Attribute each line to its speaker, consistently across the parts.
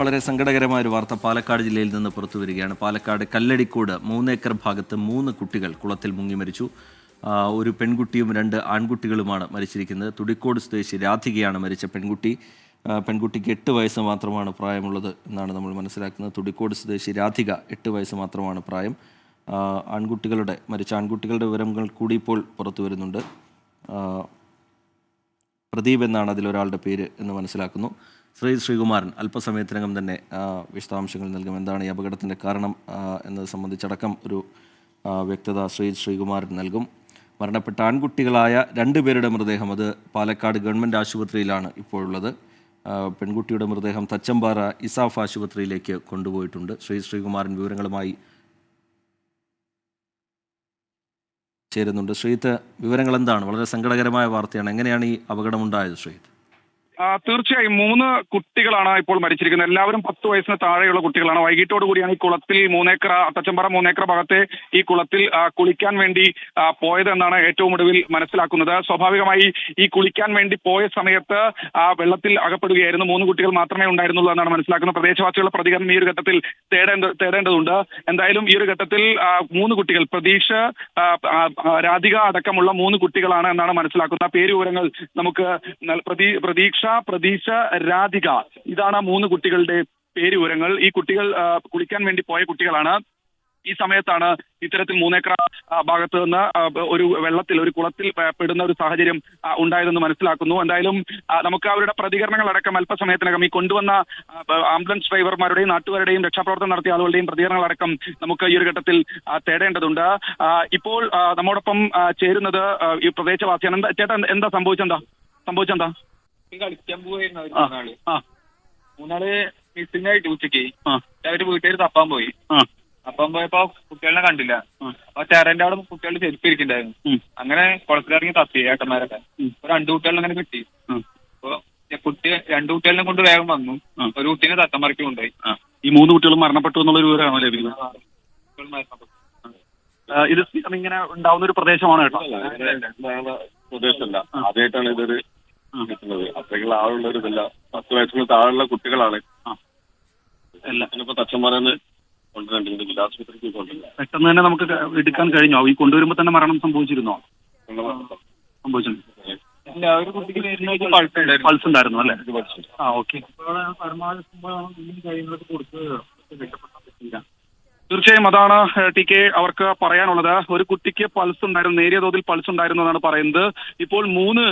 Speaker 1: വളരെ സങ്കടകരമായ ഒരു വാർത്ത പാലക്കാട് ജില്ലയിൽ നിന്ന് പുറത്തു വരികയാണ്. പാലക്കാട് കല്ലടിക്കോട് മൂന്നേക്കർ ഭാഗത്ത് മൂന്ന് കുട്ടികൾ കുളത്തിൽ മുങ്ങി മരിച്ചു. ഒരു പെൺകുട്ടിയും രണ്ട് ആൺകുട്ടികളുമാണ് മരിച്ചിരിക്കുന്നത്. തുടിക്കോട് സ്വദേശി രാധികയാണ് മരിച്ച പെൺകുട്ടി. പെൺകുട്ടിക്ക് എട്ട് വയസ്സ് മാത്രമാണ് പ്രായമുള്ളത് എന്നാണ് നമ്മൾ മനസ്സിലാക്കുന്നത്. തുടിക്കോട് സ്വദേശി രാധിക എട്ട് വയസ്സ് മാത്രമാണ് പ്രായം. ആൺകുട്ടികളുടെ മരിച്ച ആൺകുട്ടികളുടെ വിവരങ്ങൾ കൂടി ഇപ്പോൾ പുറത്തു വരുന്നുണ്ട്. പ്രദീപ് എന്നാണ് അതിലൊരാളുടെ പേര് എന്ന് മനസ്സിലാക്കുന്നു. ശ്രീ ശ്രീകുമാരൻ അല്പസമയത്തിനകം തന്നെ വിശദാംശങ്ങൾ നൽകും. എന്താണ് ഈ അപകടത്തിന്റെ കാരണം എന്നത് സംബന്ധിച്ചടക്കം ഒരു വ്യക്തത ശ്രീ ശ്രീകുമാരൻ നൽകും. മരണപ്പെട്ട ആൺകുട്ടികളായ രണ്ടുപേരുടെ മൃതദേഹം അത് പാലക്കാട് ഗവൺമെന്റ് ആശുപത്രിയിലാണ് ഇപ്പോഴുള്ളത്. ഉള്ളത് പെൺകുട്ടിയുടെ മൃതദേഹം തച്ചമ്പാറ ഇസാഫ് ആശുപത്രിയിലേക്ക് കൊണ്ടുപോയിട്ടുണ്ട്. ശ്രീ ശ്രീകുമാരൻ വിവരങ്ങളുമായി ചേരുന്നുണ്ട്. ശ്രീത്ത് വിവരങ്ങൾ എന്താണ് വളരെ സങ്കടകരമായ വാർത്തയാണ്. എങ്ങനെയാണ് ഈ അപകടമുണ്ടായത് ശ്രീത്ത്
Speaker 2: തീർച്ചയായും മൂന്ന് കുട്ടികളാണ് ഇപ്പോൾ മരിച്ചിരിക്കുന്നത്. എല്ലാവരും പത്ത് വയസ്സിന് താഴെയുള്ള കുട്ടികളാണ്. വൈകിട്ടോട് കൂടിയാണ് ഈ കുളത്തിൽ മൂന്നേക്കർ അത്തച്ചമ്പറ മൂന്നേക്കർ ഭാഗത്തെ ഈ കുളത്തിൽ കുളിക്കാൻ വേണ്ടി പോയതെന്നാണ് ഏറ്റവും ഒടുവിൽ മനസ്സിലാക്കുന്നത്. സ്വാഭാവികമായി ഈ കുളിക്കാൻ വേണ്ടി പോയ സമയത്ത് ആ വെള്ളത്തിൽ അകപ്പെടുകയായിരുന്നു. മൂന്ന് കുട്ടികൾ മാത്രമേ ഉണ്ടായിരുന്നുള്ളൂ എന്നാണ് മനസ്സിലാക്കുന്നത്. പ്രദേശവാസികളുടെ പ്രതികരണം ഈ ഒരു ഘട്ടത്തിൽ തേടേണ്ട തേടേണ്ടതുണ്ട്. എന്തായാലും ഈ ഒരു ഘട്ടത്തിൽ മൂന്ന് കുട്ടികൾ പ്രതീക്ഷ രാധിക അടക്കമുള്ള മൂന്ന് കുട്ടികളാണ് എന്നാണ് മനസ്സിലാക്കുന്നത്. പേര് വിവരങ്ങൾ നമുക്ക് പ്രതീക്ഷ പ്രതീക്ഷ രാധിക. ഇതാണ് ആ മൂന്ന് കുട്ടികളുടെ പേര് വിവരങ്ങൾ. ഈ കുട്ടികൾ കുളിക്കാൻ വേണ്ടി പോയ കുട്ടികളാണ്. ഈ സമയത്താണ് ഇത്തരത്തിൽ മൂന്നേക്കർ ഭാഗത്ത് നിന്ന് ഒരു വെള്ളത്തിൽ ഒരു കുളത്തിൽ പെടുന്ന ഒരു സാഹചര്യം ഉണ്ടായതെന്ന് മനസ്സിലാക്കുന്നു. എന്തായാലും നമുക്ക് അവരുടെ പ്രതികരണങ്ങൾ അടക്കം അല്പസമയത്തിനകം ഈ കൊണ്ടുവന്ന ആംബുലൻസ് ഡ്രൈവർമാരുടെയും നാട്ടുകാരുടെയും രക്ഷാപ്രവർത്തനം നടത്തിയ ആളുകളുടെയും പ്രതികരണങ്ങൾ അടക്കം നമുക്ക് ഈ ഒരു ഘട്ടത്തിൽ തേടേണ്ടതുണ്ട്. ഇപ്പോൾ നമ്മോടൊപ്പം ചേരുന്നത് ഈ പ്രദേശവാസിയാണ്. എന്താ ചേട്ടാ എന്താ സംഭവിച്ചെന്താ? സംഭവിച്ചെന്താ?
Speaker 3: കളിക്കാൻ പോയിരുന്നു അവർ
Speaker 2: മൂന്നാൾ
Speaker 3: മൂന്നാൾ മിസ്സിംഗ് ആയിട്ട്
Speaker 2: ഉച്ചയ്ക്ക്
Speaker 3: അവർ വീട്ടുകാർ തപ്പാൻ പോയി
Speaker 2: അപ്പം
Speaker 3: തപ്പാൻ പോയപ്പോ കുട്ടികളെ കണ്ടില്ല അപ്പൊ ചേരന്റെ അവിടെ കുട്ടികൾ ചെരുപ്പ്
Speaker 2: ഇരിക്കുന്നുണ്ടായിരുന്നു.
Speaker 3: അങ്ങനെ കുളത്തിലിറങ്ങി തപ്പി ഏട്ടന്മാരൊക്കെ അപ്പൊ രണ്ടു കുട്ടികളെ അങ്ങനെ കിട്ടി. അപ്പൊ കുട്ടി രണ്ടു കുട്ടികളെ കൊണ്ട് വേഗം വന്നു ഒരു കുട്ടീനെ തത്തമറക്കി കൊണ്ടുപോയി.
Speaker 2: ഈ മൂന്ന് കുട്ടികളും മരണപ്പെട്ടു എന്നുള്ള ഒരു വിവരമാണോ ലഭിക്കുന്നത് ഇത് ഇങ്ങനെ ഉണ്ടാവുന്ന ഒരു പ്രദേശമാണ് കേട്ടോ
Speaker 4: പ്രദേശമല്ല ആദ്യമായിട്ടാണ് ഇതൊരു. കിട്ടുന്നത്. അത്രയ്ക്കുള്ള ആളുള്ള ഒരു ഇതില്ല. പത്ത് വയസ്സിന് താഴെയുള്ള കുട്ടികളാണ്. തച്ചന്മാരെന്ന് ജില്ലാ ആശുപത്രിക്ക്
Speaker 2: പെട്ടെന്ന് തന്നെ നമുക്ക് എടുക്കാൻ കഴിഞ്ഞോ? ഈ കൊണ്ടുവരുമ്പോ തന്നെ മരണം സംഭവിച്ചിരുന്നോ? സംഭവിച്ചിട്ടുണ്ട്
Speaker 3: ഇല്ല ഒരു കുട്ടിക്ക് പൾസ് ഉണ്ടായിരുന്നു.
Speaker 2: പൾസ് ഉണ്ടായിരുന്നു അല്ലേ? ആ ഓക്കെ. തീർച്ചയായും അതാണ് ടി കെ അവർക്ക് പറയാനുള്ളത്. ഒരു കുട്ടിക്ക് പൾസ് ഉണ്ടായിരുന്നു നേരിയ തോതിൽ പൾസ് ഉണ്ടായിരുന്നു എന്നാണ് പറയുന്നത്. ഇപ്പോൾ മൂന്ന്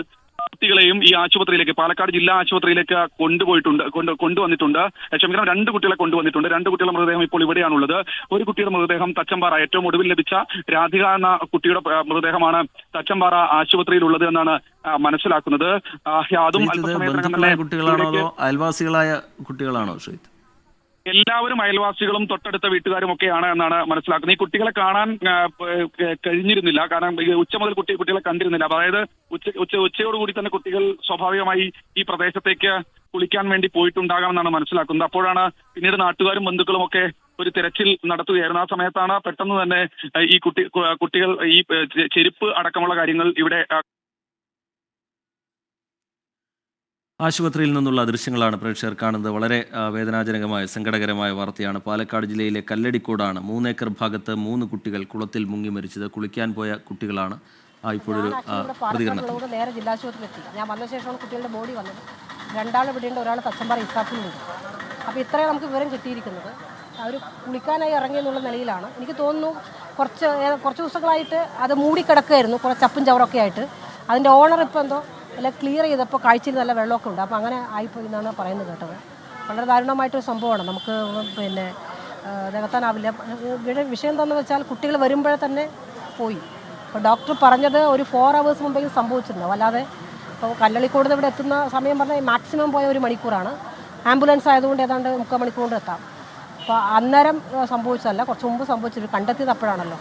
Speaker 2: കുട്ടികളെയും ഈ ആശുപത്രിയിലേക്ക് പാലക്കാട് ജില്ലാ ആശുപത്രിയിലേക്ക് കൊണ്ടുപോയിട്ടുണ്ട് കൊണ്ട് കൊണ്ടുവന്നിട്ടുണ്ട്. ക്ഷമിക്കണം രണ്ട് കുട്ടികളെ കൊണ്ടുവന്നിട്ടുണ്ട്. രണ്ട് കുട്ടികളുടെ മൃതദേഹം ഇപ്പോൾ ഇവിടെയാണുള്ളത്. ഒരു കുട്ടിയുടെ മൃതദേഹം തച്ചമ്പാറ ഏറ്റവും ഒടുവിൽ ലഭിച്ച രാധിക എന്ന കുട്ടിയുടെ മൃതദേഹമാണ് തച്ചമ്പാറ ആശുപത്രിയിലുള്ളത് എന്നാണ് മനസ്സിലാക്കുന്നത്. അതും
Speaker 1: കുട്ടികളാണോ അയൽവാസികളായ കുട്ടികളാണോ ശ്രീത്ത്
Speaker 2: എല്ലാവരും അയൽവാസികളും തൊട്ടടുത്ത വീട്ടുകാരും ഒക്കെയാണ് എന്നാണ് മനസ്സിലാക്കുന്നത്. ഈ കുട്ടികളെ കാണാൻ കഴിഞ്ഞിരുന്നില്ല. കാരണം ഉച്ച മുതൽ കുട്ടി കുട്ടികളെ കണ്ടിരുന്നില്ല. അതായത് ഉച്ച ഉച്ച ഉച്ചയോടുകൂടി തന്നെ കുട്ടികൾ സ്വാഭാവികമായി ഈ പ്രദേശത്തേക്ക് കുളിക്കാൻ വേണ്ടി പോയിട്ടുണ്ടാകാമെന്നാണ് മനസ്സിലാക്കുന്നത്. അപ്പോഴാണ് പിന്നീട് നാട്ടുകാരും ബന്ധുക്കളും ഒക്കെ ഒരു തിരച്ചിൽ നടത്തുകയായിരുന്നു. ആ സമയത്താണ് പെട്ടെന്ന് തന്നെ ഈ കുട്ടി കുട്ടികൾ ഈ ചെരുപ്പ് അടക്കമുള്ള കാര്യങ്ങൾ ഇവിടെ ആ,
Speaker 1: ആശുപത്രിയിൽ നിന്നുള്ള ദൃശ്യങ്ങളാണ് പ്രേക്ഷകർ കാണുന്നത്. വളരെ വേദനാജനകമായ സങ്കടകരമായ വാർത്തയാണ്. പാലക്കാട് ജില്ലയിലെ കല്ലടിക്കോടാണ് മൂന്നേക്കർ ഭാഗത്ത് മൂന്ന് കുട്ടികൾ കുളത്തിൽ മുങ്ങി മരിച്ചത്. കുളിക്കാൻ പോയ കുട്ടികളാണ്. ഇപ്പോഴൊരു പ്രതികരണം.
Speaker 5: നേരെ ജില്ലാശുപത്രിയിലെത്തി ഞാൻ വന്ന ശേഷമാണ് കുട്ടികളുടെ ബോഡി വന്നത്. രണ്ടാൾ ഇവിടെയുണ്ട് ഒരാൾ തച്ചമ്പാറ ഇസാഫിലുണ്ട് അപ്പോൾ ഇത്രയും നമുക്ക് വിവരം കിട്ടിയിരിക്കുന്നത്. അവർ കുളിക്കാനായി ഇറങ്ങി എന്നുള്ള നിലയിലാണ്. എനിക്ക് തോന്നുന്നു കുറച്ച് കുറച്ച് ദിവസങ്ങളായിട്ട് അത് മൂടിക്കിടക്കുമായിരുന്നു കുറച്ച് ചപ്പും ചവറൊക്കെ ആയിട്ട്. അതിന്റെ ഓണർ ഇപ്പോൾ എന്തോ എല്ലാം ക്ലിയർ ചെയ്തപ്പോൾ കാഴ്ചയിൽ നല്ല വെള്ളമൊക്കെ ഉണ്ട്. അപ്പോൾ അങ്ങനെ ആയിപ്പോയി എന്നാണ് പറയുന്നത് കേട്ടത്. വളരെ ദാരുണമായിട്ടൊരു സംഭവമാണ്. നമുക്ക് പിന്നെ നികത്താനാവില്ല ഇവിടെ വിഷയം എന്താണെന്ന് വെച്ചാൽ കുട്ടികൾ വരുമ്പോഴേ തന്നെ പോയി. അപ്പോൾ ഡോക്ടർ പറഞ്ഞത് ഒരു ഫോർ അവേഴ്സ് മുമ്പേ സംഭവിച്ചിട്ടുണ്ടാവും അല്ലാതെ ഇപ്പോൾ കല്ലളിക്കോട് ഇവിടെ എത്തുന്ന സമയം പറഞ്ഞാൽ മാക്സിമം പോയ ഒരു മണിക്കൂറാണ്. ആംബുലൻസ് ആയതുകൊണ്ട് ഏതാണ്ട് മുക്കാൽ മണിക്കൂർ കൊണ്ട് എത്താം. അപ്പോൾ അന്നേരം സംഭവിച്ചതല്ല. കുറച്ച് മുമ്പ് സംഭവിച്ചിട്ട് കണ്ടെത്തിയത് അപ്പോഴാണല്ലോ.